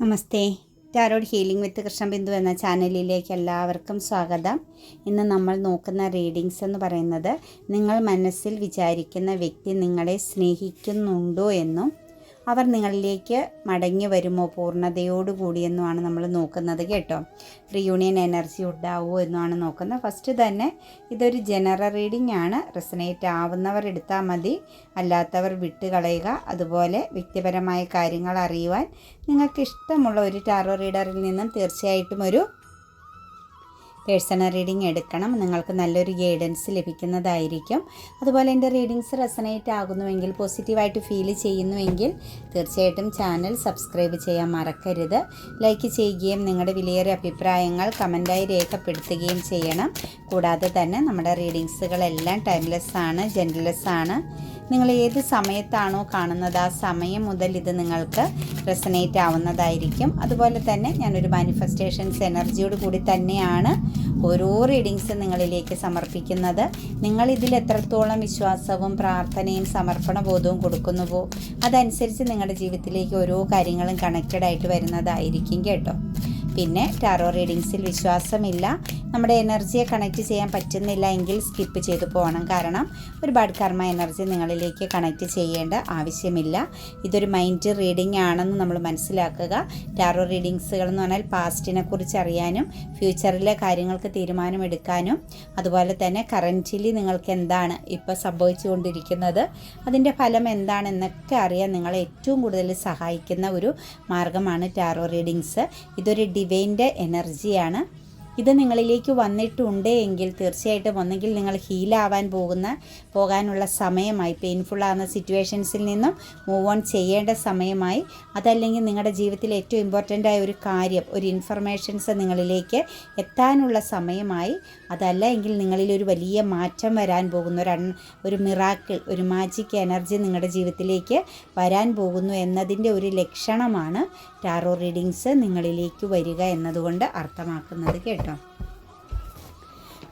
Namaste. Tarot healing with Krishnabindu എന്ന ചാനലിലേക്ക് എല്ലാവർക്കും സ്വാഗതം. ഇന്ന് നമ്മൾ നോക്കുന്ന റീഡിങ്സ് എന്ന് പറയുന്നത് നിങ്ങൾ മനസ്സിൽ വിചാരിക്കുന്ന വ്യക്തി നിങ്ങളെ സ്നേഹിക്കുന്നുണ്ടോ എന്നും അവർ നിങ്ങളിലേക്ക് മടങ്ങി വരുമോ? പൂർണതയോടുകൂടിയെന്നുമാണ് നമ്മൾ നോക്കുന്നത് കേട്ടോ. റിയൂണിയൻ എനർജി ഉണ്ടാവുമോ എന്നുമാണ് നോക്കുന്നത്. ഫസ്റ്റ് തന്നെ ഇതൊരു ജനറൽ റീഡിംഗ് ആണ്. റെസനേറ്റ് ആവുന്നവർ എടുത്താൽ മതി. അല്ലാത്തവർ വിട്ടുകളയുക. അതുപോലെ വ്യക്തിപരമായ കാര്യങ്ങൾ അറിയുവാൻ നിങ്ങൾക്ക് ഇഷ്ടമുള്ള ഒരു ടാറോ റീഡറിൽ നിന്നും തീർച്ചയായിട്ടും ഒരു പേഴ്സണൽ റീഡിംഗ് എടുക്കണം. നിങ്ങൾക്ക് നല്ലൊരു ഗൈഡൻസ് ലഭിക്കുന്നതായിരിക്കും. അതുപോലെ എന്റെ റീഡിങ്സ് റെസനേറ്റ് ആകുന്നുവെങ്കിൽ പോസിറ്റീവായിട്ട് ഫീൽ ചെയ്യുന്നുവെങ്കിൽ തീർച്ചയായിട്ടും ചാനൽ സബ്സ്ക്രൈബ് ചെയ്യാൻ മറക്കരുത്. ലൈക്ക് ചെയ്യുകയും നിങ്ങളുടെ വിലയേറിയ അഭിപ്രായങ്ങൾ കമന്റായി രേഖപ്പെടുത്തുകയും ചെയ്യണം. കൂടാതെ തന്നെ നമ്മുടെ റീഡിങ്സുകളെല്ലാം ടൈംലെസ് ആണ് ജെൻഡർലെസ് ആണ് നിങ്ങൾ ഏത് സമയത്താണോ കാണുന്നത് ആ സമയം മുതൽ ഇത് നിങ്ങൾക്ക് റെസനേറ്റ് ആവുന്നതായിരിക്കും. അതുപോലെ തന്നെ ഞാനൊരു മാനിഫെസ്റ്റേഷൻസ് എനർജിയോട് കൂടി തന്നെയാണ് ഓരോ റീഡിങ്സും നിങ്ങളിലേക്ക് സമർപ്പിക്കുന്നത്. നിങ്ങൾ ഇതിൽ എത്രത്തോളം വിശ്വാസവും പ്രാർത്ഥനയും സമർപ്പണ ബോധവും കൊടുക്കുന്നുവോ അതനുസരിച്ച് നിങ്ങളുടെ ജീവിതത്തിലേക്ക് ഓരോ കാര്യങ്ങളും കണക്റ്റഡ് ആയിട്ട് വരുന്നതായിരിക്കും കേട്ടോ. പിന്നെ ടാറോ റീഡിങ്സിൽ വിശ്വാസമില്ല. നമ്മുടെ എനർജിയെ കണക്ട് ചെയ്യാൻ പറ്റുന്നില്ല എങ്കിൽ സ്കിപ്പ് ചെയ്തു പോകണം. കാരണം ഒരുപാട് കർമ്മ എനർജി നിങ്ങളിലേക്ക് കണക്ട് ചെയ്യേണ്ട ആവശ്യമില്ല. ഇതൊരു മൈൻഡ് റീഡിംഗ് ആണെന്ന് നമ്മൾ മനസ്സിലാക്കുക. ടാറോ റീഡിങ്സുകൾ എന്ന് പറഞ്ഞാൽ പാസ്റ്റിനെ കുറിച്ച് അറിയാനും ഫ്യൂച്ചറിലെ കാര്യങ്ങൾക്ക് തീരുമാനമെടുക്കാനും അതുപോലെ തന്നെ കറന്റിലി നിങ്ങൾക്ക് എന്താണ് ഇപ്പോൾ സംഭവിച്ചുകൊണ്ടിരിക്കുന്നത് അതിന്റെ ഫലം എന്താണെന്നൊക്കെ അറിയാൻ നിങ്ങളെ ഏറ്റവും കൂടുതൽ സഹായിക്കുന്ന ഒരു മാർഗമാണ് ടാറോ റീഡിങ്സ് ഇതൊരു ഡിവൈന്റെ എനർജിയാണ് ഇത് നിങ്ങളിലേക്ക് വന്നിട്ടുണ്ട് എങ്കിൽ തീർച്ചയായിട്ടും ഒന്നെങ്കിൽ നിങ്ങൾ ഹീലാവാൻ പോകുന്ന പോകാനുള്ള സമയമായി പെയിൻഫുള്ളാകുന്ന സിറ്റുവേഷൻസിൽ നിന്നും മൂവ് ഓൺ ചെയ്യേണ്ട സമയമായി. അതല്ലെങ്കിൽ നിങ്ങളുടെ ജീവിതത്തിൽ ഏറ്റവും ഇമ്പോർട്ടന്റ് ആയ ഒരു കാര്യം ഒരു ഇൻഫർമേഷൻസ് നിങ്ങളിലേക്ക് എത്താനുള്ള സമയമായി. അതല്ല എങ്കിൽ നിങ്ങളിൽ ഒരു വലിയ മാറ്റം വരാൻ പോകുന്ന ഒരു ഒരു മിറാക്കിൾ ഒരു മാജിക് എനർജി നിങ്ങളുടെ ജീവിതത്തിലേക്ക് വരാൻ പോകുന്നു എന്നതിന്റെ ഒരു ലക്ഷണമാണ് ടാറോ റീഡിങ്സ് നിങ്ങളിലേക്ക് വരിക എന്നതുകൊണ്ട് അർത്ഥമാക്കുന്നത് കേട്ടോ.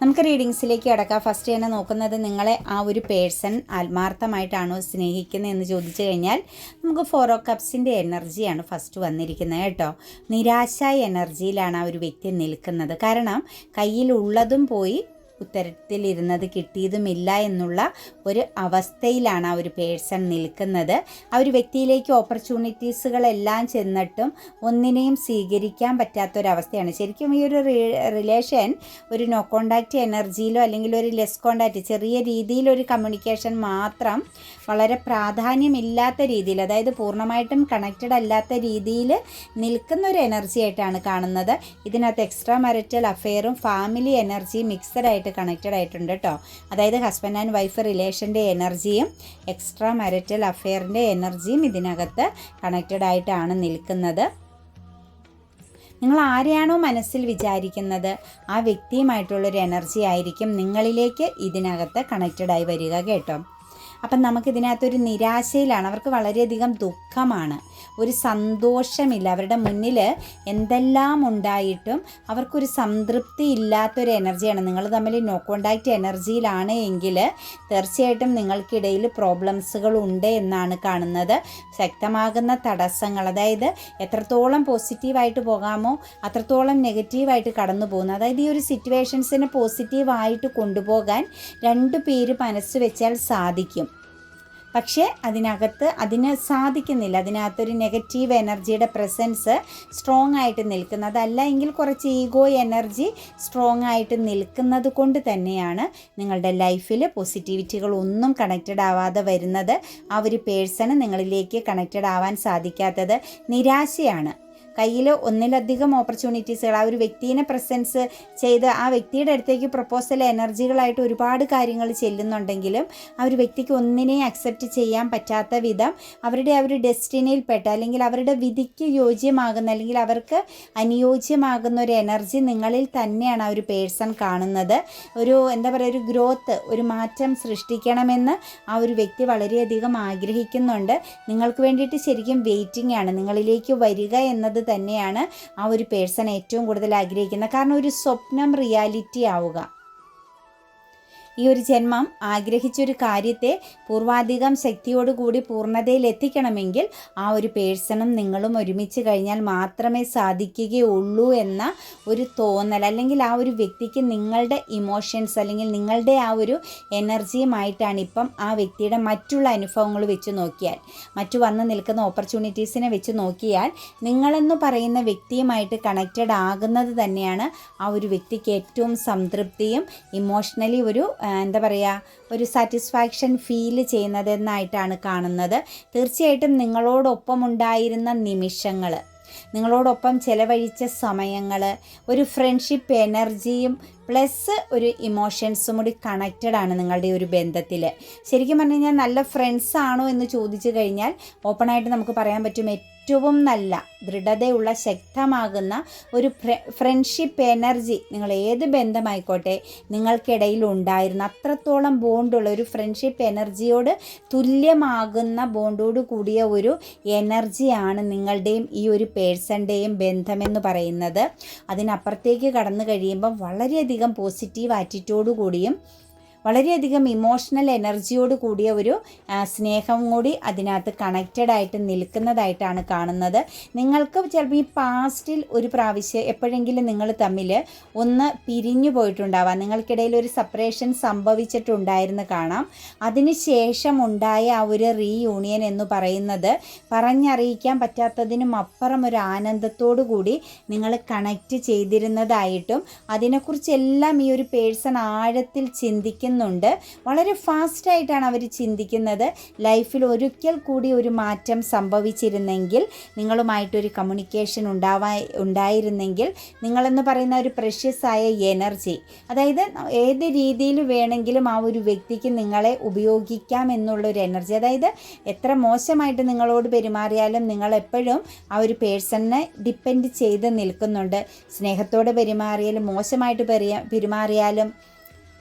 നമുക്ക് റീഡിങ്സിലേക്ക് കിടക്കാം. ഫസ്റ്റ് തന്നെ നോക്കുന്നത് നിങ്ങളെ ആ ഒരു പേഴ്സൺ ആത്മാർത്ഥമായിട്ടാണോ സ്നേഹിക്കുന്നത് എന്ന് ചോദിച്ചു കഴിഞ്ഞാൽ നമുക്ക് ഫോറോ കപ്സിന്റെ എനർജിയാണ് ഫസ്റ്റ് വന്നിരിക്കുന്നത് കേട്ടോ. നിരാശ എനർജിയിലാണ് ആ ഒരു വ്യക്തി നിൽക്കുന്നത്. കാരണം കയ്യിലുള്ളതും പോയി ഉത്തരത്തിലിരുന്നത് കിട്ടിയതുമില്ല എന്നുള്ള ഒരു അവസ്ഥയിലാണ് ആ ഒരു പേഴ്സൺ നിൽക്കുന്നത്. ആ ഒരു വ്യക്തിയിലേക്ക് ഓപ്പർച്യൂണിറ്റീസുകളെല്ലാം ചെന്നിട്ടും ഒന്നിനെയും സ്വീകരിക്കാൻ പറ്റാത്തൊരവസ്ഥയാണ്. ശരിക്കും ഈ ഒരു റിലേഷൻ ഒരു നോ കോണ്ടാക്റ്റ് എനർജിയിലോ അല്ലെങ്കിൽ ഒരു ലെസ് കോണ്ടാക്റ്റ് ചെറിയ രീതിയിലൊരു കമ്മ്യൂണിക്കേഷൻ മാത്രം വളരെ പ്രാധാന്യമില്ലാത്ത രീതിയിൽ അതായത് പൂർണമായിട്ടും കണക്റ്റഡ് അല്ലാത്ത രീതിയിൽ നിൽക്കുന്ന ഒരു എനർജി ആയിട്ടാണ് കാണുന്നത്. ഇതിനകത്ത് എക്സ്ട്രാ മരറ്റൽ അഫെയറും ഫാമിലി എനർജി മിക്സഡ് ആയിട്ട് കണക്റ്റഡ് ആയിട്ടുണ്ട് കേട്ടോ അതായത് ഹസ്ബൻഡ് ആൻഡ് വൈഫ് റിലേഷന്റെ എനർജിയും എക്സ്ട്രാ മാരിറ്റൽ അഫെയറിന്റെ എനർജിയും ഇതിനകത്ത് കണക്റ്റഡ് ആയിട്ടാണ് നിൽക്കുന്നത്. നിങ്ങൾ ആരെയാണോ മനസ്സിൽ വിചാരിക്കുന്നത് ആ വ്യക്തിയുമായിട്ടുള്ളൊരു എനർജി ആയിരിക്കും നിങ്ങളിലേക്ക് ഇതിനകത്ത് കണക്റ്റഡായി വരിക കേട്ടോ. അപ്പം നമുക്കിതിനകത്തൊരു നിരാശയിലാണ് അവർക്ക് വളരെയധികം ദുഃഖമാണ്. ഒരു സന്തോഷമില്ല. അവരുടെ മുന്നിൽ എന്തെല്ലാം ഉണ്ടായിട്ടും അവർക്കൊരു സംതൃപ്തി ഇല്ലാത്തൊരു എനർജിയാണ്. നിങ്ങൾ തമ്മിൽ നോ കോണ്ടാക്റ്റ് എനർജിയിലാണ് എങ്കിൽ തീർച്ചയായിട്ടും നിങ്ങൾക്കിടയിൽ പ്രോബ്ലംസുകൾ ഉണ്ട് എന്നാണ് കാണുന്നത്. ശക്തമാകുന്ന തടസ്സങ്ങൾ അതായത് എത്രത്തോളം പോസിറ്റീവായിട്ട് പോകാമോ അത്രത്തോളം നെഗറ്റീവായിട്ട് കടന്നു പോകുന്നു. അതായത് ഈ ഒരു സിറ്റുവേഷൻസിനെ പോസിറ്റീവായിട്ട് കൊണ്ടുപോകാൻ രണ്ട് പേര് മനസ്സ് വെച്ചാൽ സാധിക്കും. പക്ഷേ അതിനകത്ത് അതിന് സാധിക്കുന്നില്ല. അതിനകത്തൊരു നെഗറ്റീവ് എനർജിയുടെ പ്രസൻസ് സ്ട്രോങ് ആയിട്ട് നിൽക്കുന്നത്. അതല്ല എങ്കിൽ കുറച്ച് ഈഗോ എനർജി സ്ട്രോങ് ആയിട്ട് നിൽക്കുന്നത് കൊണ്ട് തന്നെയാണ് നിങ്ങളുടെ ലൈഫിൽ പോസിറ്റിവിറ്റികൾ ഒന്നും കണക്റ്റഡ് ആവാതെ വരുന്നത്. ആ ഒരു പേഴ്സണ് നിങ്ങളിലേക്ക് കണക്റ്റഡ് ആവാൻ സാധിക്കാത്തത് നിരാശയാണ്. കയ്യിൽ ഒന്നിലധികം ഓപ്പർച്യൂണിറ്റീസുകൾ ആ ഒരു വ്യക്തിയെ പ്രസൻസ് ചെയ്ത് ആ വ്യക്തിയുടെ അടുത്തേക്ക് പ്രപ്പോസൽ എനർജികളായിട്ട് ഒരുപാട് കാര്യങ്ങൾ ചെല്ലുന്നുണ്ടെങ്കിലും ആ ഒരു വ്യക്തിക്ക് ഒന്നിനെ അക്സെപ്റ്റ് ചെയ്യാൻ പറ്റാത്ത വിധം അവരുടെ ആ ഒരു ഡെസ്റ്റിനിയിൽപ്പെട്ട അല്ലെങ്കിൽ അവരുടെ വിധിക്ക് യോജ്യമാകുന്ന അല്ലെങ്കിൽ അവർക്ക് അനുയോജ്യമാകുന്ന ഒരു എനർജി നിങ്ങളിൽ തന്നെയാണ് ആ ഒരു പേഴ്സൺ കാണുന്നത്. ഒരു എന്താ പറയുക ഒരു ഗ്രോത്ത് ഒരു മാറ്റം സൃഷ്ടിക്കണമെന്ന് ആ ഒരു വ്യക്തി വളരെയധികം ആഗ്രഹിക്കുന്നുണ്ട്. നിങ്ങൾക്ക് വേണ്ടിയിട്ട് ശരിക്കും വെയിറ്റിംഗ് ആണ്. നിങ്ങളിലേക്ക് വരിക എന്നത് തന്നെയാണ് ആ ഒരു പേഴ്സൺ ഏറ്റവും കൂടുതൽ ആഗ്രഹിക്കുന്നത്. കാരണം ഒരു സ്വപ്നം റിയാലിറ്റി ആവുക. ഈ ഒരു ജന്മം ആഗ്രഹിച്ചൊരു കാര്യത്തെ പൂർവാധികം ശക്തിയോടുകൂടി പൂർണതയിൽ എത്തിക്കണമെങ്കിൽ ആ ഒരു പേഴ്സണും നിങ്ങളും ഒരുമിച്ച് കഴിഞ്ഞാൽ മാത്രമേ സാധിക്കുകയുള്ളൂ എന്ന ഒരു തോന്നൽ അല്ലെങ്കിൽ ആ ഒരു വ്യക്തിക്ക് നിങ്ങളുടെ ഇമോഷൻസ് അല്ലെങ്കിൽ നിങ്ങളുടെ ആ ഒരു എനർജിയുമായിട്ടാണ് ഇപ്പം ആ വ്യക്തിയുടെ മറ്റുള്ള അനുഭവങ്ങൾ വെച്ച് നോക്കിയാൽ മറ്റു വന്ന് നിൽക്കുന്ന ഓപ്പർച്യൂണിറ്റീസിനെ വെച്ച് നോക്കിയാൽ നിങ്ങളെന്ന് പറയുന്ന വ്യക്തിയുമായിട്ട് കണക്റ്റഡ് ആകുന്നത് തന്നെയാണ് ആ ഒരു വ്യക്തിക്ക് ഏറ്റവും സംതൃപ്തിയും ഇമോഷണലി ഒരു എന്താ പറയുക ഒരു സാറ്റിസ്ഫാക്ഷൻ ഫീൽ ചെയ്യുന്നതെന്നായിട്ടാണ് കാണുന്നത്. തീർച്ചയായിട്ടും നിങ്ങളോടൊപ്പം ഉണ്ടായിരുന്ന നിമിഷങ്ങൾ നിങ്ങളോടൊപ്പം ചെലവഴിച്ച സമയങ്ങൾ ഒരു ഫ്രണ്ട്ഷിപ്പ് എനർജിയും പ്ലസ് ഒരു ഇമോഷൻസും കൂടി കണക്റ്റഡ് ആണ് നിങ്ങളുടെ ഒരു ബന്ധത്തിൽ ശരിക്കും പറഞ്ഞു കഴിഞ്ഞാൽ നല്ല ഫ്രണ്ട്സ് ആണോ എന്ന് ചോദിച്ചു കഴിഞ്ഞാൽ ഓപ്പണായിട്ട് നമുക്ക് പറയാൻ പറ്റും ഏറ്റവും നല്ല ദൃഢതയുള്ള ശക്തമാകുന്ന ഒരു ഫ്രണ്ട്ഷിപ്പ് എനർജി നിങ്ങൾ ഏത് ബന്ധമായിക്കോട്ടെ നിങ്ങൾക്കിടയിൽ ഉണ്ടായിരുന്ന. അത്രത്തോളം ബോണ്ടുള്ള ഒരു ഫ്രണ്ട്ഷിപ്പ് എനർജിയോട് തുല്യമാകുന്ന ബോണ്ടോട് കൂടിയ ഒരു എനർജിയാണ് നിങ്ങളുടെയും ഈ ഒരു പേഴ്സന്റെയും ബന്ധമെന്ന് പറയുന്നത്. അതിനപ്പുറത്തേക്ക് കടന്നു കഴിയുമ്പം വളരെയധികം പോസിറ്റീവ് ആറ്റിറ്റ്യൂഡ് കൂടിയും വളരെയധികം ഇമോഷണൽ എനർജിയോട് കൂടിയ ഒരു സ്നേഹം കൂടി അതിനകത്ത് കണക്റ്റഡ് ആയിട്ട് നിൽക്കുന്നതായിട്ടാണ് കാണുന്നത്. നിങ്ങൾക്ക് ചിലപ്പോൾ ഈ പാസ്റ്റിൽ ഒരു പ്രാവശ്യം എപ്പോഴെങ്കിലും നിങ്ങൾ തമ്മിൽ ഒന്ന് പിരിഞ്ഞു പോയിട്ടുണ്ടാവാം. നിങ്ങൾക്കിടയിൽ ഒരു സെപ്പറേഷൻ സംഭവിച്ചിട്ടുണ്ടായിരുന്നു കാണാം. അതിനുശേഷം ഉണ്ടായ ആ ഒരു റീയൂണിയൻ എന്ന് പറയുന്നത് പറഞ്ഞറിയിക്കാൻ പറ്റാത്തതിനും അപ്പുറം ഒരു ആനന്ദത്തോടു കൂടി നിങ്ങൾ കണക്റ്റ് ചെയ്തിരുന്നതായിട്ടും അതിനെക്കുറിച്ചെല്ലാം ഈ ഒരു പേഴ്സൺ ആഴത്തിൽ ചിന്തിക്കുന്നുണ്ട് വളരെ ഫാസ്റ്റായിട്ടാണ് അവർ ചിന്തിക്കുന്നത്. ലൈഫിൽ ഒരിക്കൽ കൂടി ഒരു മാറ്റം സംഭവിച്ചിരുന്നെങ്കിൽ നിങ്ങളുമായിട്ടൊരു കമ്മ്യൂണിക്കേഷൻ ഉണ്ടാവാ ഉണ്ടായിരുന്നെങ്കിൽ നിങ്ങളെന്ന് പറയുന്ന ഒരു പ്രഷ്യസായ എനർജി അതായത് ഏത് രീതിയിൽ വേണമെങ്കിലും ആ ഒരു വ്യക്തിക്ക് നിങ്ങളെ ഉപയോഗിക്കാം എന്നുള്ളൊരു എനർജി അതായത് എത്ര മോശമായിട്ട് നിങ്ങളോട് പെരുമാറിയാലും നിങ്ങളെപ്പോഴും ആ ഒരു പേഴ്സണിനെ ഡിപ്പെൻഡ് ചെയ്ത് നിൽക്കുന്നുണ്ട്. സ്നേഹത്തോടെ പെരുമാറിയാലും മോശമായിട്ട് പെരുമാറിയാലും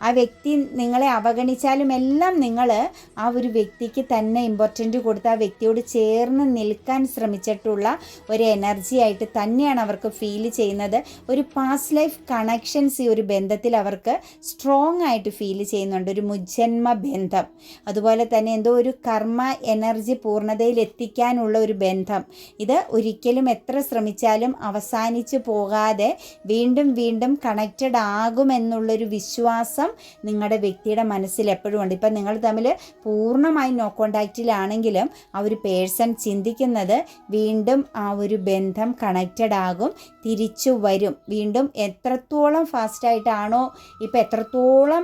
ആ വ്യക്തി നിങ്ങളെ അവഗണിച്ചാലും എല്ലാം നിങ്ങൾ ആ ഒരു വ്യക്തിക്ക് തന്നെ ഇമ്പോർട്ടന്റ് കൊടുത്ത് ആ വ്യക്തിയോട് ചേർന്ന് നിൽക്കാൻ ശ്രമിച്ചിട്ടുള്ള ഒരു എനർജി ആയിട്ട് തന്നെയാണ് അവർക്ക് ഫീൽ ചെയ്യുന്നത്. ഒരു പാസ്റ്റ് ലൈഫ് കണക്ഷൻസ് ഈ ഒരു ബന്ധത്തിൽ അവർക്ക് സ്ട്രോങ് ആയിട്ട് ഫീൽ ചെയ്യുന്നുണ്ട്. ഒരു മുജ്ജന്മ ബന്ധം. അതുപോലെ തന്നെ എന്തോ ഒരു കർമ്മ എനർജി പൂർണതയിൽ എത്തിക്കാനുള്ള ഒരു ബന്ധം. ഇത് ഒരിക്കലും എത്ര ശ്രമിച്ചാലും അവസാനിച്ചു പോകാതെ വീണ്ടും വീണ്ടും കണക്റ്റഡ് ആകുമെന്നുള്ളൊരു വിശ്വാസം നിങ്ങളുടെ വ്യക്തിയുടെ മനസ്സിൽ എപ്പോഴും ഉണ്ട്. ഇപ്പം നിങ്ങൾ തമ്മിൽ പൂർണമായി നോ കോണ്ടാക്റ്റിലാണെങ്കിലും ആ ഒരു പേഴ്സൺ ചിന്തിക്കുന്നത് വീണ്ടും ആ ഒരു ബന്ധം കണക്റ്റഡ് ആകും തിരിച്ചു വരും. വീണ്ടും എത്രത്തോളം ഫാസ്റ്റായിട്ടാണോ ഇപ്പം എത്രത്തോളം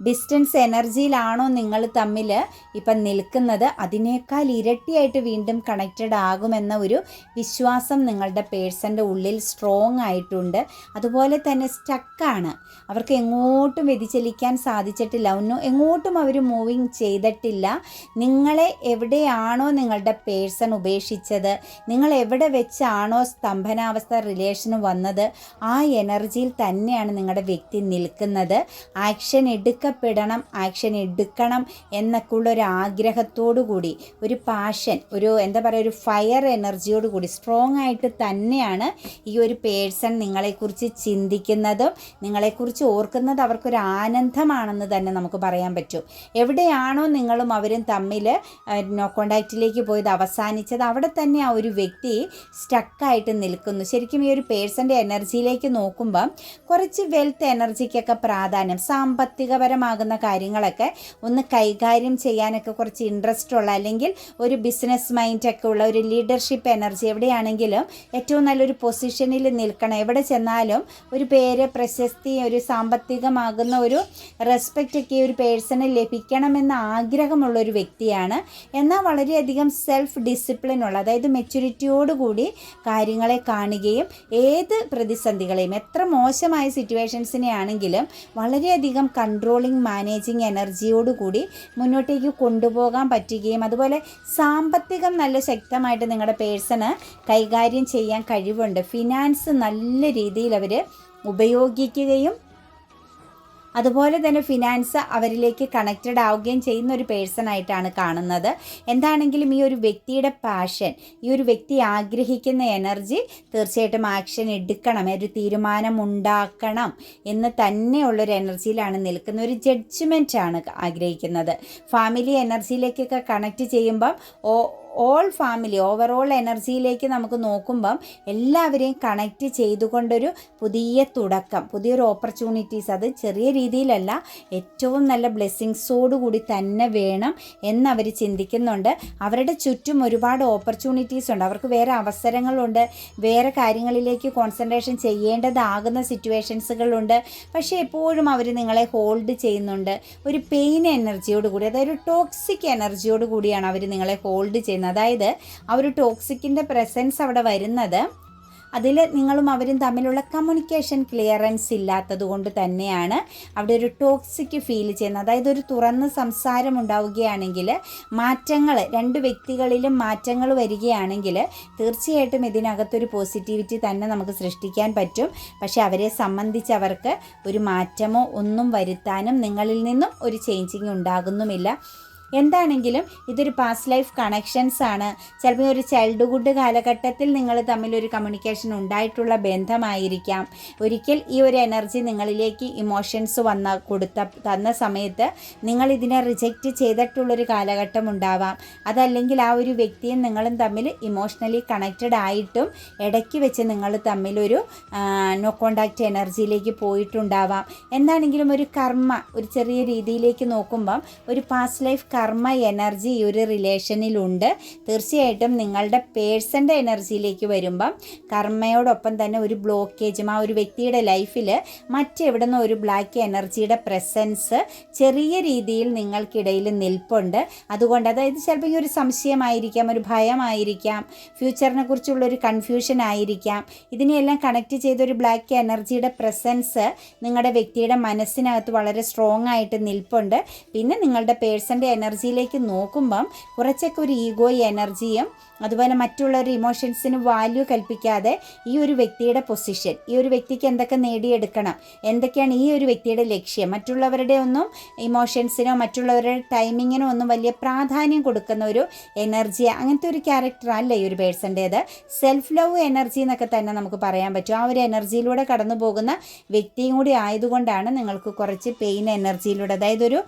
ഡിസ്റ്റൻസ് എനർജിയിലാണോ നിങ്ങൾ തമ്മിൽ ഇപ്പം നിൽക്കുന്നത്? അതിനേക്കാൾ ഇരട്ടിയായിട്ട് വീണ്ടും കണക്റ്റഡ് ആകുമെന്ന ഒരു വിശ്വാസം നിങ്ങളുടെ പേഴ്സന്റെ ഉള്ളിൽ സ്ട്രോങ് ആയിട്ടുണ്ട്. അതുപോലെ തന്നെ സ്റ്റക്കാണ് അവർക്ക് എങ്ങോട്ടും വ്യതിചലിക്കാൻ സാധിച്ചിട്ടില്ല. ഒന്നും എങ്ങോട്ടും അവർ മൂവിങ് ചെയ്തിട്ടില്ല. നിങ്ങളെ എവിടെയാണോ നിങ്ങളുടെ പേഴ്സൺ ഉപേക്ഷിച്ചത്? നിങ്ങൾ എവിടെ വെച്ചാണോ സ്തംഭനാവസ്ഥ റിലേഷന് വന്നത്? ആ എനർജിയിൽ തന്നെയാണ് നിങ്ങളുടെ വ്യക്തി നിൽക്കുന്നത്. ആക്ഷൻ എടുക്കപ്പെടണം ആക്ഷൻ എടുക്കണം എന്നൊക്കെ ഉള്ള ഒരു ആഗ്രഹത്തോടു കൂടി ഒരു പാഷൻ ഒരു എന്താ പറയുക ഒരു ഫയർ എനർജിയോട് കൂടി സ്ട്രോങ് ആയിട്ട് തന്നെയാണ് ഈ ഒരു പേഴ്സൺ നിങ്ങളെക്കുറിച്ച് ചിന്തിക്കുന്നതും നിങ്ങളെക്കുറിച്ച് ഓർക്കുന്നത് അവർക്കൊരു ആനന്ദമാണെന്ന് തന്നെ നമുക്ക് പറയാൻ പറ്റും. എവിടെയാണോ നിങ്ങളും അവരും തമ്മിൽ നോ കോണ്ടാക്റ്റിലേക്ക് പോയത് അവസാനിച്ചത് അവിടെ തന്നെ ആ ഒരു വ്യക്തി സ്റ്റക്കായിട്ട് നിൽക്കുന്നു. ശരിക്കും ഈ ഒരു പേഴ്സന്റെ എനർജിയിലേക്ക് നോക്കുമ്പം കുറച്ച് വെൽത്ത് എനർജിക്കൊക്കെ പ്രാധാന്യം സാമ്പത്തികപരമാകുന്ന കാര്യങ്ങളൊക്കെ ഒന്ന് കൈകാര്യം ചെയ്യാനൊക്കെ കുറച്ച് ഇൻട്രസ്റ്റ് ഉള്ള അല്ലെങ്കിൽ ഒരു ബിസിനസ് മൈൻഡ് ഒക്കെ ഉള്ള ഒരു ലീഡർഷിപ്പ് എനർജി എവിടെയാണെങ്കിലും ഏറ്റവും നല്ലൊരു പൊസിഷനിൽ നിൽക്കണം. എവിടെ ചെന്നാലും ഒരു പേര് പ്രശസ്തി ഒരു സാമ്പത്തികമാകുന്ന ഒരു റെസ്പെക്റ്റ് ഒക്കെ ഒരു പേഴ്സണ് ലഭിക്കണമെന്ന ആഗ്രഹമുള്ള ഒരു വ്യക്തിയാണ്. എന്നാൽ വളരെയധികം സെൽഫ് ഡിസിപ്ലിൻ ഉള്ള അതായത് മെച്യൂരിറ്റിയോടുകൂടി കാര്യങ്ങളെ കാണുകയും ഏത് പ്രതിസന്ധികളെയും എത്ര മോശമായ സിറ്റുവേഷൻസിനെ ആണെങ്കിലും വളരെയധികം കൺട്രോളിങ് മാനേജിങ് എനർജിയോടുകൂടി മുന്നോട്ടേക്ക് കൊണ്ടുപോകാൻ പറ്റുകയും അതുപോലെ സാമ്പത്തികം നല്ല ശക്തമായിട്ട് നിങ്ങളുടെ പേഴ്സണ് കൈകാര്യം ചെയ്യാൻ കഴിവുണ്ട്. ഫിനാൻസ് നല്ല രീതിയിൽ അവർ ഉപയോഗിക്കുകയും അതുപോലെ തന്നെ ഫിനാൻസ് അവരിലേക്ക് കണക്റ്റഡ് ആവുകയും ചെയ്യുന്ന ഒരു പേഴ്സൺ ആയിട്ടാണ് കാണുന്നത്. എന്താണെങ്കിലും ഈ ഒരു വ്യക്തിയുടെ പാഷൻ ഈ ഒരു വ്യക്തി ആഗ്രഹിക്കുന്ന എനർജി തീർച്ചയായിട്ടും ആക്ഷൻ എടുക്കണം ഒരു തീരുമാനം ഉണ്ടാക്കണം എന്ന് തന്നെയുള്ളൊരു എനർജിയിലാണ് നിൽക്കുന്ന ഒരു ജഡ്ജ്മെന്റ് ആണ് ആഗ്രഹിക്കുന്നത്. ഫാമിലി എനർജിയിലേക്കൊക്കെ കണക്ട് ചെയ്യുമ്പം ഓ ഓൾ ഫാമിലി ഓവറോൾ എനർജിയിലേക്ക് നമുക്ക് നോക്കുമ്പം എല്ലാവരെയും കണക്റ്റ് ചെയ്തുകൊണ്ടൊരു പുതിയ തുടക്കം പുതിയൊരു ഓപ്പർച്യൂണിറ്റീസ് അത് ചെറിയ രീതിയിലല്ല ഏറ്റവും നല്ല ബ്ലെസ്സിങ്സോടു കൂടി തന്നെ വേണം എന്നവർ ചിന്തിക്കുന്നുണ്ട്. അവരുടെ ചുറ്റും ഒരുപാട് ഓപ്പർച്യൂണിറ്റീസ് ഉണ്ട്. അവർക്ക് വേറെ അവസരങ്ങളുണ്ട്. വേറെ കാര്യങ്ങളിലേക്ക് കോൺസെൻട്രേഷൻ ചെയ്യേണ്ടതാകുന്ന സിറ്റുവേഷൻസുകളുണ്ട് പക്ഷേ എപ്പോഴും അവർ നിങ്ങളെ ഹോൾഡ് ചെയ്യുന്നുണ്ട്. ഒരു പെയിൻ എനർജിയോട് കൂടി അതായത് ഒരു ടോക്സിക് എനർജിയോട് കൂടിയാണ് അവർ നിങ്ങളെ ഹോൾഡ് ചെയ്യുന്നത്. അതായത് ആ ഒരു ടോക്സിക്കിന്റെ പ്രസൻസ് അവിടെ വരുന്നത്. അതിൽ നിങ്ങളും അവരും തമ്മിലുള്ള കമ്മ്യൂണിക്കേഷൻ ക്ലിയറൻസ് ഇല്ലാത്തത് കൊണ്ട് തന്നെയാണ് അവിടെ ഒരു ടോക്സിക് ഫീൽ ചെയ്യുന്നത്. അതായത് ഒരു തുറന്ന് സംസാരം ഉണ്ടാവുകയാണെങ്കിൽ മാറ്റങ്ങൾ രണ്ട് വ്യക്തികളിലും മാറ്റങ്ങൾ വരികയാണെങ്കിൽ തീർച്ചയായിട്ടും ഇതിനകത്തൊരു പോസിറ്റിവിറ്റി തന്നെ നമുക്ക് സൃഷ്ടിക്കാൻ പറ്റും. പക്ഷെ അവരെ സംബന്ധിച്ചവർക്ക് ഒരു മാറ്റമോ ഒന്നും വരുത്താനും നിങ്ങളിൽ നിന്നും ഒരു ചേഞ്ചിങ് ഉണ്ടാകുന്നുമില്ല. എന്താണെങ്കിലും ഇതൊരു പാസ്റ്റ് ലൈഫ് കണക്ഷൻസ് ആണ്. ചിലപ്പോൾ ഒരു ചൈൽഡ്ഹുഡ് കാലഘട്ടത്തിൽ നിങ്ങൾ തമ്മിൽ ഒരു കമ്മ്യൂണിക്കേഷൻ ഉണ്ടായിട്ടുള്ള ബന്ധമായിരിക്കാം. ഒരിക്കൽ ഈ ഒരു എനർജി നിങ്ങളിലേക്ക് ഇമോഷൻസ് വന്ന കൊടുത്ത തന്ന സമയത്ത് നിങ്ങൾ ഇതിനെ റിജക്റ്റ് ചെയ്തിട്ടുള്ളൊരു കാലഘട്ടം ഉണ്ടാവാം. അതല്ലെങ്കിൽ ആ ഒരു വ്യക്തിയും നിങ്ങളും തമ്മിൽ ഇമോഷണലി കണക്റ്റഡ് ആയിട്ടും ഇടയ്ക്ക് വെച്ച് നിങ്ങൾ തമ്മിലൊരു നോ കോണ്ടാക്റ്റ് എനർജിയിലേക്ക് പോയിട്ടുണ്ടാവാം. എന്താണെങ്കിലും ഒരു കർമ്മ ഒരു ചെറിയ രീതിയിലേക്ക് നോക്കുമ്പം ഒരു പാസ്റ്റ് ലൈഫ് കർമ്മ എനർജി ഈ ഒരു റിലേഷനിലുണ്ട്. തീർച്ചയായിട്ടും നിങ്ങളുടെ പേഴ്സന്റെ എനർജിയിലേക്ക് വരുമ്പം കർമ്മയോടൊപ്പം തന്നെ ഒരു ബ്ലോക്കേജും ആ ഒരു വ്യക്തിയുടെ ലൈഫിൽ മറ്റെവിടെ നിന്നും ഒരു ബ്ലാക്ക് എനർജിയുടെ പ്രസൻസ് ചെറിയ രീതിയിൽ നിങ്ങൾക്കിടയിൽ നിൽപ്പുണ്ട്. അതുകൊണ്ട് അതായത് ചിലപ്പോൾ ഈ ഒരു സംശയമായിരിക്കാം ഒരു ഭയമായിരിക്കാം ഫ്യൂച്ചറിനെ കുറിച്ചുള്ള ഒരു കൺഫ്യൂഷൻ ആയിരിക്കാം. ഇതിനെയെല്ലാം കണക്ട് ചെയ്ത ഒരു ബ്ലാക്ക് എനർജിയുടെ പ്രസൻസ് നിങ്ങളുടെ വ്യക്തിയുടെ മനസ്സിനകത്ത് വളരെ സ്ട്രോങ് ആയിട്ട് നിൽപ്പുണ്ട്. പിന്നെ നിങ്ങളുടെ പേഴ്സന്റെ എനർജിയിലേക്ക് നോക്കുമ്പം കുറച്ചൊക്കെ ഒരു ഈഗോ എനർജിയും അതുപോലെ മറ്റുള്ളവരുടെ ഇമോഷൻസിന് വാല്യൂ കൽപ്പിക്കാതെ ഈ ഒരു വ്യക്തിയുടെ പൊസിഷൻ ഈ ഒരു വ്യക്തിക്ക് എന്തൊക്കെ നേടിയെടുക്കണം എന്തൊക്കെയാണ് ഈ ഒരു വ്യക്തിയുടെ ലക്ഷ്യം മറ്റുള്ളവരുടെ ഒന്നും ഇമോഷൻസിനോ മറ്റുള്ളവരുടെ ടൈമിങ്ങിനോ ഒന്നും വലിയ പ്രാധാന്യം കൊടുക്കുന്ന ഒരു എനർജി അങ്ങനത്തെ ഒരു ക്യാരക്ടർ അല്ല ഈ ഒരു പേഴ്സന്റേത്? സെൽഫ് ലവ് എനർജി എന്നൊക്കെ തന്നെ നമുക്ക് പറയാൻ പറ്റും. ആ ഒരു എനർജിയിലൂടെ കടന്നു പോകുന്ന വ്യക്തിയും കൂടി ആയതുകൊണ്ടാണ് നിങ്ങൾക്ക് കുറച്ച് പെയിൻ എനർജിയിലൂടെ അതായത് ഒരു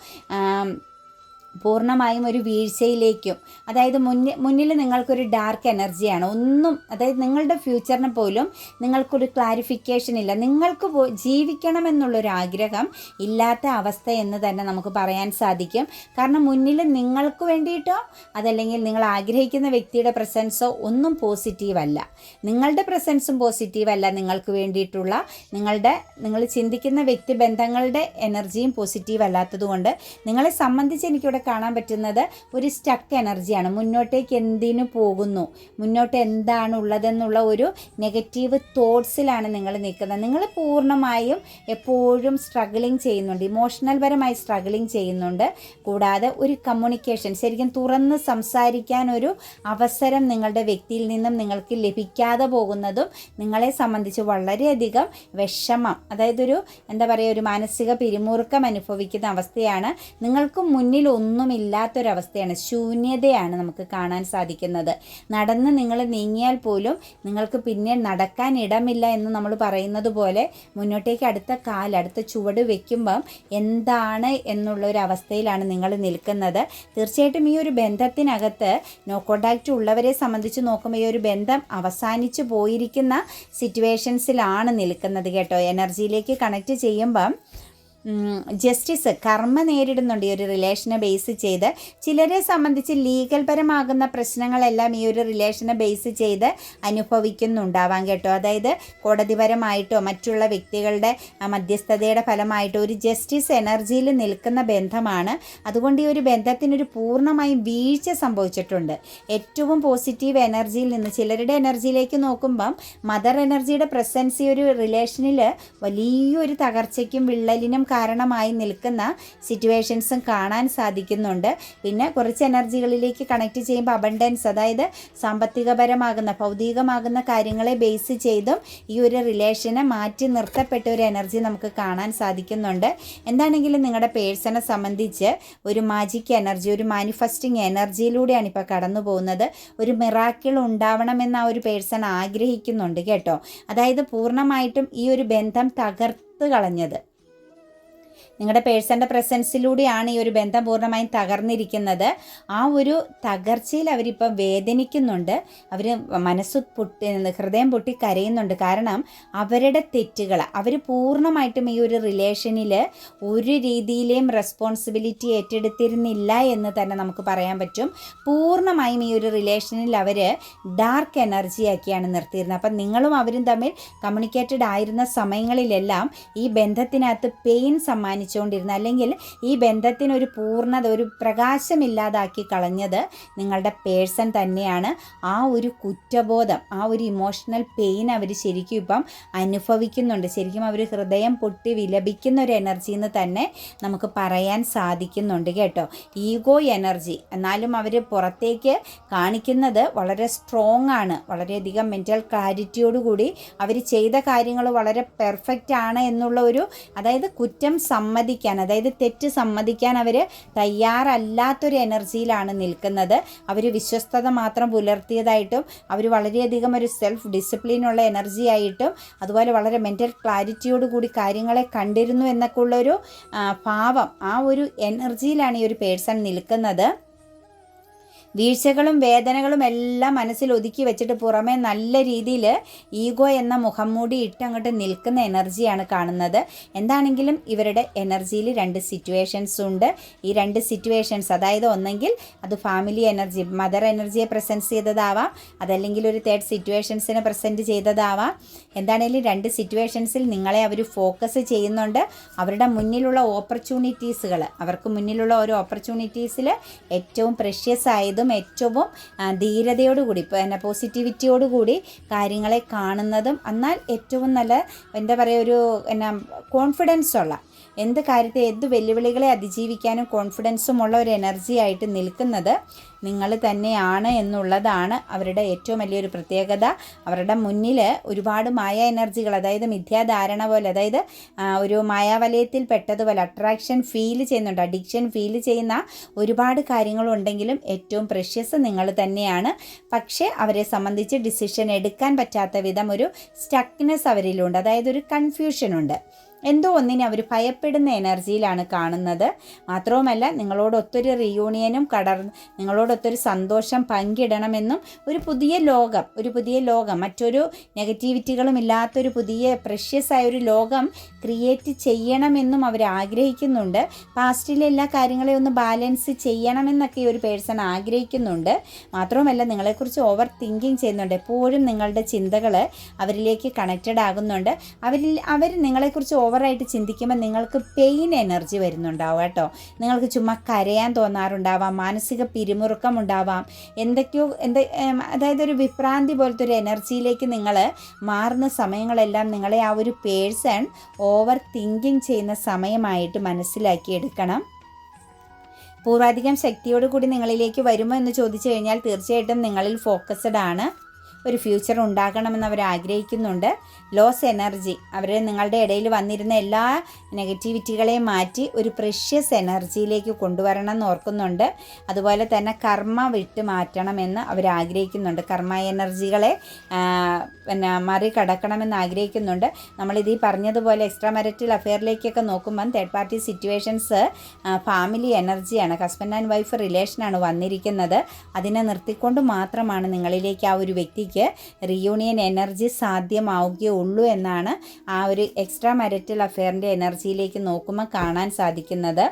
പൂർണമായും ഒരു വീഴ്ചയിലേക്കും അതായത് മുന്നിൽ മുന്നിൽ നിങ്ങൾക്കൊരു ഡാർക്ക് എനർജിയാണ് ഒന്നും അതായത് നിങ്ങളുടെ ഫ്യൂച്ചറിനെ പോലും നിങ്ങൾക്കൊരു ക്ലാരിഫിക്കേഷൻ ഇല്ല. നിങ്ങൾക്ക് പോ ജീവിക്കണമെന്നുള്ളൊരു ആഗ്രഹം ഇല്ലാത്ത അവസ്ഥ എന്ന് തന്നെ നമുക്ക് പറയാൻ സാധിക്കും. കാരണം മുന്നിൽ നിങ്ങൾക്ക് വേണ്ടിയിട്ടോ അതല്ലെങ്കിൽ നിങ്ങൾ ആഗ്രഹിക്കുന്ന വ്യക്തിയുടെ പ്രസൻസോ ഒന്നും പോസിറ്റീവ് അല്ല. നിങ്ങളുടെ പ്രസൻസും പോസിറ്റീവ് അല്ല നിങ്ങൾക്ക് വേണ്ടിയിട്ടുള്ള. നിങ്ങളുടെ നിങ്ങൾ ചിന്തിക്കുന്ന വ്യക്തിബന്ധങ്ങളുടെ എനർജിയും പോസിറ്റീവ് അല്ലാത്തതുകൊണ്ട് നിങ്ങളെ സംബന്ധിച്ച് എനിക്കിവിടെ കാണാൻ പറ്റുന്നത് ഒരു സ്റ്റക്ക് എനർജിയാണ് മുന്നോട്ടേക്ക് എന്തിനു പോകുന്നു? മുന്നോട്ട് എന്താണ് ഉള്ളതെന്നുള്ള ഒരു നെഗറ്റീവ് തോട്ട്സിലാണ് നിങ്ങൾ നിൽക്കുന്നത്. നിങ്ങൾ പൂർണമായും എപ്പോഴും സ്ട്രഗിളിങ് ചെയ്യുന്നുണ്ട്. ഇമോഷണൽ പരമായി സ്ട്രഗിളിങ് ചെയ്യുന്നുണ്ട്. കൂടാതെ ഒരു കമ്മ്യൂണിക്കേഷൻ ശരിക്കും തുറന്ന് സംസാരിക്കാൻ ഒരു അവസരം നിങ്ങളുടെ വ്യക്തിയിൽ നിന്നും നിങ്ങൾക്ക് ലഭിക്കാതെ പോകുന്നതും നിങ്ങളെ സംബന്ധിച്ച് വളരെയധികം വിഷമം അതായത് ഒരു എന്താ പറയുക ഒരു മാനസിക പിരിമുറുക്കം അനുഭവിക്കുന്ന അവസ്ഥയാണ്. നിങ്ങൾക്ക് മുന്നിൽ ഒന്നുമില്ലാത്തൊരവസ്ഥയാണ് ശൂന്യതയാണ് നമുക്ക് കാണാൻ സാധിക്കുന്നത്. നടന്ന് നിങ്ങൾ നീങ്ങിയാൽ പോലും നിങ്ങൾക്ക് പിന്നെ നടക്കാൻ ഇടമില്ല എന്ന് നമ്മൾ പറയുന്നത് പോലെ മുന്നോട്ടേക്ക് അടുത്ത കാൽ അടുത്ത ചുവട് വയ്ക്കുമ്പം എന്താണ് എന്നുള്ള ഒരു അവസ്ഥയിലാണ് നിങ്ങൾ നിൽക്കുന്നത്. തീർച്ചയായിട്ടും ഈ ഒരു ബന്ധത്തിനകത്ത് നോ കോണ്ടാക്റ്റ് ഉള്ളവരെ സംബന്ധിച്ച് നോക്കുമ്പോൾ ഈ ഒരു ബന്ധം അവസാനിച്ചു പോയിരിക്കുന്ന സിറ്റുവേഷൻസിലാണ് നിൽക്കുന്നത് കേട്ടോ. എനർജിയിലേക്ക് കണക്ട് ചെയ്യുമ്പം ജസ്റ്റിസ് കർമ്മ നേരിടുന്നുണ്ട് ഈ ഒരു റിലേഷനെ ബേസ് ചെയ്ത്. ചിലരെ സംബന്ധിച്ച് ലീഗൽ പരമാകുന്ന പ്രശ്നങ്ങളെല്ലാം ഈ ഒരു റിലേഷനെ ബേസ് ചെയ്ത് അനുഭവിക്കുന്നുണ്ടാവാം കേട്ടോ. അതായത് കോടതിപരമായിട്ടോ മറ്റുള്ള വ്യക്തികളുടെ മധ്യസ്ഥതയുടെ ഫലമായിട്ടോ ഒരു ജസ്റ്റിസ് എനർജിയിൽ നിൽക്കുന്ന ബന്ധമാണ്. അതുകൊണ്ട് ഈ ഒരു ബന്ധത്തിനൊരു പൂർണമായും വീഴ്ച സംഭവിച്ചിട്ടുണ്ട്. ഏറ്റവും പോസിറ്റീവ് എനർജിയിൽ നിന്ന് ചിലരുടെ എനർജിയിലേക്ക് നോക്കുമ്പം മദർ എനർജിയുടെ പ്രസൻസ് ഈ ഒരു റിലേഷനിൽ വലിയൊരു തകർച്ചയ്ക്കും വിള്ളലിനും കാരണമായി നിൽക്കുന്ന സിറ്റുവേഷൻസും കാണാൻ സാധിക്കുന്നുണ്ട്. പിന്നെ കുറച്ച് എനർജികളിലേക്ക് കണക്ട് ചെയ്യുമ്പോൾ അബണ്ടൻസ് അതായത് സാമ്പത്തികപരമാകുന്ന ഭൗതികമാകുന്ന കാര്യങ്ങളെ ബേസ് ചെയ്തും ഈ ഒരു റിലേഷനെ മാറ്റി നിർത്തപ്പെട്ട ഒരു എനർജി നമുക്ക് കാണാൻ സാധിക്കുന്നുണ്ട്. എന്താണെങ്കിലും നിങ്ങളുടെ പേഴ്സണെ സംബന്ധിച്ച് ഒരു മാജിക് എനർജി ഒരു മാനിഫെസ്റ്റിംഗ് എനർജിയിലൂടെയാണ് ഇപ്പോൾ കടന്നു പോകുന്നത്. ഒരു മിറാക്കിൾ ഉണ്ടാവണമെന്ന് ആ ഒരു പേഴ്സൺ ആഗ്രഹിക്കുന്നുണ്ട് കേട്ടോ. അതായത് പൂർണമായിട്ടും ഈ ഒരു ബന്ധം തകർത്ത് കളഞ്ഞത്. നിങ്ങളുടെ പേഴ്സന്റെ പ്രസൻസിലൂടെയാണ് ഈ ഒരു ബന്ധം പൂർണമായും തകർന്നിരിക്കുന്നത്. ആ ഒരു തകർച്ചയിൽ അവരിപ്പം വേദനിക്കുന്നുണ്ട്. അവർ മനസ്സ് പൊട്ടി ഹൃദയം പൊട്ടി കരയുന്നുണ്ട്. കാരണം അവരുടെ തെറ്റുകൾ അവർ പൂർണമായിട്ടും ഈ ഒരു റിലേഷനിൽ ഒരു രീതിയിലെയും റെസ്പോൺസിബിലിറ്റി ഏറ്റെടുത്തിരുന്നില്ല എന്ന് തന്നെ നമുക്ക് പറയാൻ പറ്റും. പൂർണമായും ഈ ഒരു റിലേഷനിൽ അവർ ഡാർക്ക് എനർജിയാക്കിയാണ് നിർത്തിയിരുന്നത്. അപ്പം നിങ്ങളും അവരും തമ്മിൽ കമ്മ്യൂണിക്കേറ്റഡ് ആയിരുന്ന സമയങ്ങളിലെല്ലാം ഈ ബന്ധത്തിനകത്ത് പെയിൻ സമ്മാനിച്ചു കാണിച്ചുകൊണ്ടിരുന്നത് അല്ലെങ്കിൽ ഈ ബന്ധത്തിനൊരു പൂർണത ഒരു പ്രകാശമില്ലാതാക്കി കളഞ്ഞത് നിങ്ങളുടെ പേഴ്സൺ തന്നെയാണ്. ആ ഒരു കുറ്റബോധം ആ ഒരു ഇമോഷണൽ പെയിൻ അവർ ശരിക്കും ഇപ്പം അനുഭവിക്കുന്നുണ്ട്. ശരിക്കും അവർ ഹൃദയം പൊട്ടി വിലപിക്കുന്ന ഒരു എനർജി എന്ന് തന്നെ നമുക്ക് പറയാൻ സാധിക്കുന്നുണ്ട് കേട്ടോ. ഈഗോ എനർജി എന്നാലും അവർ പുറത്തേക്ക് കാണിക്കുന്നത് വളരെ സ്ട്രോങ് ആണ്. വളരെയധികം മെന്റൽ ക്ലാരിറ്റിയോടുകൂടി അവർ ചെയ്ത കാര്യങ്ങൾ വളരെ പെർഫെക്റ്റ് ആണ് എന്നുള്ള ഒരു അതായത് കുറ്റം സമ്മതിക്കാൻ അതായത് തെറ്റ് സമ്മതിക്കാൻ അവർ തയ്യാറല്ലാത്തൊരു എനർജിയിലാണ് നിൽക്കുന്നത്. അവർ വിശ്വസ്തത മാത്രം പുലർത്തിയതായിട്ടും അവർ വളരെയധികം ഒരു സെൽഫ് ഡിസിപ്ലിനുള്ള എനർജി ആയിട്ടും അതുപോലെ വളരെ മെന്റൽ ക്ലാരിറ്റിയോട് കൂടി കാര്യങ്ങളെ കണ്ടിരുന്നു എന്നൊക്കെ ഉള്ളൊരു ഭാവം ആ ഒരു എനർജിയിലാണ് ഈ ഒരു പേഴ്സൺ നിൽക്കുന്നത്. വീഴ്ചകളും വേദനകളും എല്ലാം മനസ്സിൽ ഒതുക്കി വെച്ചിട്ട് പുറമേ നല്ല രീതിയിൽ ഈഗോ എന്ന മുഖംമൂടി ഇട്ട് അങ്ങോട്ട് നിൽക്കുന്ന എനർജിയാണ് കാണുന്നത്. എന്താണെങ്കിലും ഇവരുടെ എനർജിയിൽ രണ്ട് സിറ്റുവേഷൻസ് ഉണ്ട്. ഈ രണ്ട് സിറ്റുവേഷൻസ് അതായത് ഒന്നെങ്കിൽ അത് ഫാമിലി എനർജി മദർ എനർജിയെ പ്രസൻസ് ചെയ്തതാവാം. അതല്ലെങ്കിൽ ഒരു തേർഡ് സിറ്റുവേഷൻസിനെ പ്രസന്റ് ചെയ്തതാവാം. എന്താണെങ്കിലും രണ്ട് സിറ്റുവേഷൻസിൽ നിങ്ങളെ അവർ ഫോക്കസ് ചെയ്യുന്നുണ്ട്. അവരുടെ മുന്നിലുള്ള ഓപ്പർച്യൂണിറ്റീസുകൾ അവർക്ക് മുന്നിലുള്ള ഓരോ ഓപ്പർച്യൂണിറ്റീസിൽ ഏറ്റവും പ്രഷ്യസ് ആയതും ഏറ്റവും ധീരതയോടുകൂടി ഇപ്പോൾ എന്നെ പോസിറ്റിവിറ്റിയോടുകൂടി കാര്യങ്ങളെ കാണുന്നതും എന്നാൽ ഏറ്റവും നല്ല എന്താ പറയുക ഒരു എന്നാ കോൺഫിഡൻസ് ഉള്ള എന്ത് കാര്യത്തെ എന്ത് വെല്ലുവിളികളെ അതിജീവിക്കാനും കോൺഫിഡൻസും ഉള്ള ഒരു എനർജി ആയിട്ട് നിൽക്കുന്നത് നിങ്ങൾ തന്നെയാണ് എന്നുള്ളതാണ് അവരുടെ ഏറ്റവും വലിയൊരു പ്രത്യേകത. അവരുടെ മുന്നിൽ ഒരുപാട് മായ എനർജികൾ അതായത് മിഥ്യാധാരണ പോലെ അതായത് ഒരു മായാവലയത്തിൽ പെട്ടതുപോലെ അട്രാക്ഷൻ ഫീൽ ചെയ്യുന്നുണ്ട്. അഡിക്ഷൻ ഫീൽ ചെയ്യുന്ന ഒരുപാട് കാര്യങ്ങളുണ്ടെങ്കിലും ഏറ്റവും പ്രഷ്യസ് നിങ്ങൾ തന്നെയാണ്. പക്ഷേ അവരെ സംബന്ധിച്ച് ഡിസിഷൻ എടുക്കാൻ പറ്റാത്ത വിധം ഒരു സ്റ്റക്നെസ് അവരിലുണ്ട്. അതായത് ഒരു കൺഫ്യൂഷനുണ്ട് എന്തോ ഒന്നിനെ അവർ ഭയപ്പെടുന്ന എനർജിയിലാണ് കാണുന്നത്. മാത്രവുമല്ല നിങ്ങളോടൊത്തൊരു റിയൂണിയനും കടർ നിങ്ങളോടൊത്തൊരു സന്തോഷം പങ്കിടണമെന്നും ഒരു പുതിയ ലോകം ഒരു പുതിയ ലോകം മറ്റൊരു നെഗറ്റിവിറ്റികളും ഇല്ലാത്തൊരു പുതിയ പ്രഷ്യസ് ആയ ഒരു ലോകം ക്രിയേറ്റ് ചെയ്യണമെന്നും അവർ ആഗ്രഹിക്കുന്നുണ്ട്. പാസ്റ്റിലെ എല്ലാ കാര്യങ്ങളെയും ഒന്ന് ബാലൻസ് ചെയ്യണമെന്നൊക്കെ ഈ ഒരു പേഴ്സൺ ആഗ്രഹിക്കുന്നുണ്ട്. മാത്രവുമല്ല നിങ്ങളെക്കുറിച്ച് ഓവർ തിങ്കിങ് ചെയ്യുന്നുണ്ട്. എപ്പോഴും നിങ്ങളുടെ ചിന്തകൾ അവരിലേക്ക് കണക്റ്റഡ് ആകുന്നുണ്ട്. അവരിൽ അവർ നിങ്ങളെക്കുറിച്ച് ഓവറായിട്ട് ചിന്തിക്കുമ്പോൾ നിങ്ങൾക്ക് പെയിൻ എനർജി വരുന്നുണ്ടാവും കേട്ടോ. നിങ്ങൾക്ക് ചുമ്മാ കരയാൻ തോന്നാറുണ്ടാവാം. മാനസിക പിരിമുറുക്കം ഉണ്ടാവാം എന്തൊക്കെയോ എന്ത് അതായത് ഒരു വിഭ്രാന്തി പോലത്തെ ഒരു എനർജിയിലേക്ക് നിങ്ങൾ മാറുന്ന സമയങ്ങളെല്ലാം നിങ്ങളെ ആ ഒരു പേഴ്സൺ ഓവർ തിങ്കിങ് ചെയ്യുന്ന സമയമായിട്ട് മനസ്സിലാക്കി എടുക്കണം പൂർവാധികം ശക്തിയോടുകൂടി നിങ്ങളിലേക്ക് വരുമോ എന്ന് ചോദിച്ചു കഴിഞ്ഞാൽ തീർച്ചയായിട്ടും നിങ്ങളിൽ ഫോക്കസ്ഡ് ആണ്. ഒരു ഫ്യൂച്ചർ ഉണ്ടാക്കണമെന്ന് അവർ ആഗ്രഹിക്കുന്നുണ്ട്. ലോസ് എനർജി അവർ നിങ്ങളുടെ ഇടയിൽ വന്നിരുന്ന എല്ലാ നെഗറ്റിവിറ്റികളെയും മാറ്റി ഒരു പ്രഷ്യസ് എനർജിയിലേക്ക് കൊണ്ടുവരണം എന്ന് ഓർക്കുന്നുണ്ട്. അതുപോലെ തന്നെ കർമ്മ വിട്ട് മാറ്റണമെന്ന് അവർ ആഗ്രഹിക്കുന്നുണ്ട്. കർമ്മ എനർജികളെ പിന്നെ മറികടക്കണമെന്ന് ആഗ്രഹിക്കുന്നുണ്ട്. നമ്മളിത് ഈ പറഞ്ഞതുപോലെ എക്സ്ട്രാ മെറിറ്റൽ അഫെയറിലേക്കൊക്കെ നോക്കുമ്പം തേർഡ് പാർട്ടി സിറ്റുവേഷൻസ് ഫാമിലി എനർജിയാണ് ഹസ്ബൻഡ് ആൻഡ് വൈഫ് റിലേഷനാണ് വന്നിരിക്കുന്നത്. അതിനെ നിർത്തിക്കൊണ്ട് മാത്രമാണ് നിങ്ങളിലേക്ക് ആ ഒരു വ്യക്തിക്ക് എനിക്ക് റിയൂണിയൻ എനർജി സാധ്യമാവുകയുള്ളൂ എന്നാണ് ആ ഒരു എക്സ്ട്രാ മാരിറ്റൽ അഫെയറിന്റെ എനർജിയിലേക്ക് നോക്കുമ്പോൾ കാണാൻ സാധിക്കുന്നത്.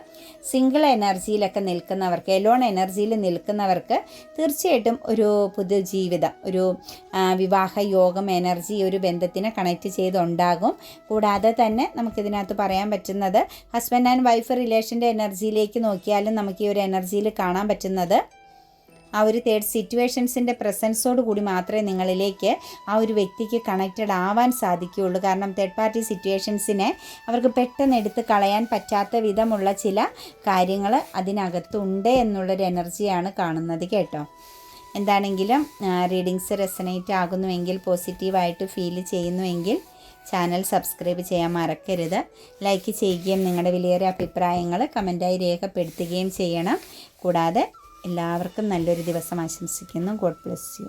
സിംഗിൾ എനർജിയിലൊക്കെ നിൽക്കുന്നവർക്ക് എലോൺ എനർജിയിൽ നിൽക്കുന്നവർക്ക് തീർച്ചയായിട്ടും ഒരു പുതു ജീവിതം ഒരു വിവാഹ യോഗം എനർജി ഒരു ബന്ധത്തിനെ കണക്ട് ചെയ്തുണ്ടാകും. കൂടാതെ തന്നെ നമുക്കിതിനകത്ത് പറയാൻ പറ്റുന്നത് ഹസ്ബൻഡ് ആൻഡ് വൈഫ് റിലേഷന്റെ എനർജിയിലേക്ക് നോക്കിയാലും നമുക്ക് ഈ ഒരു എനർജിയിൽ കാണാൻ പറ്റുന്നത് ആ ഒരു തേർഡ് സിറ്റുവേഷൻസിന്റെ പ്രസൻസോട് കൂടി മാത്രമേ നിങ്ങളിലേക്ക് ആ ഒരു വ്യക്തിക്ക് കണക്റ്റഡ് ആവാൻ സാധിക്കുകയുള്ളൂ. കാരണം തേർഡ് പാർട്ടി സിറ്റുവേഷൻസിനെ അവർക്ക് പെട്ടെന്ന് എടുത്ത് കളയാൻ പറ്റാത്ത വിധമുള്ള ചില കാര്യങ്ങൾ അതിനകത്തുണ്ട് എന്നുള്ളൊരു എനർജിയാണ് കാണുന്നത് കേട്ടോ. എന്താണെങ്കിലും റീഡിങ്സ് റെസനേറ്റ് ആകുന്നുവെങ്കിൽ പോസിറ്റീവായിട്ട് ഫീൽ ചെയ്യുന്നുവെങ്കിൽ ചാനൽ സബ്സ്ക്രൈബ് ചെയ്യാൻ മറക്കരുത്. ലൈക്ക് ചെയ്യുകയും നിങ്ങളുടെ വിലയേറിയ അഭിപ്രായങ്ങൾ കമന്റായി രേഖപ്പെടുത്തുകയും ചെയ്യണം. കൂടാതെ എല്ലാവർക്കും നല്ലൊരു ദിവസം ആശംസിക്കുന്നു. God bless you.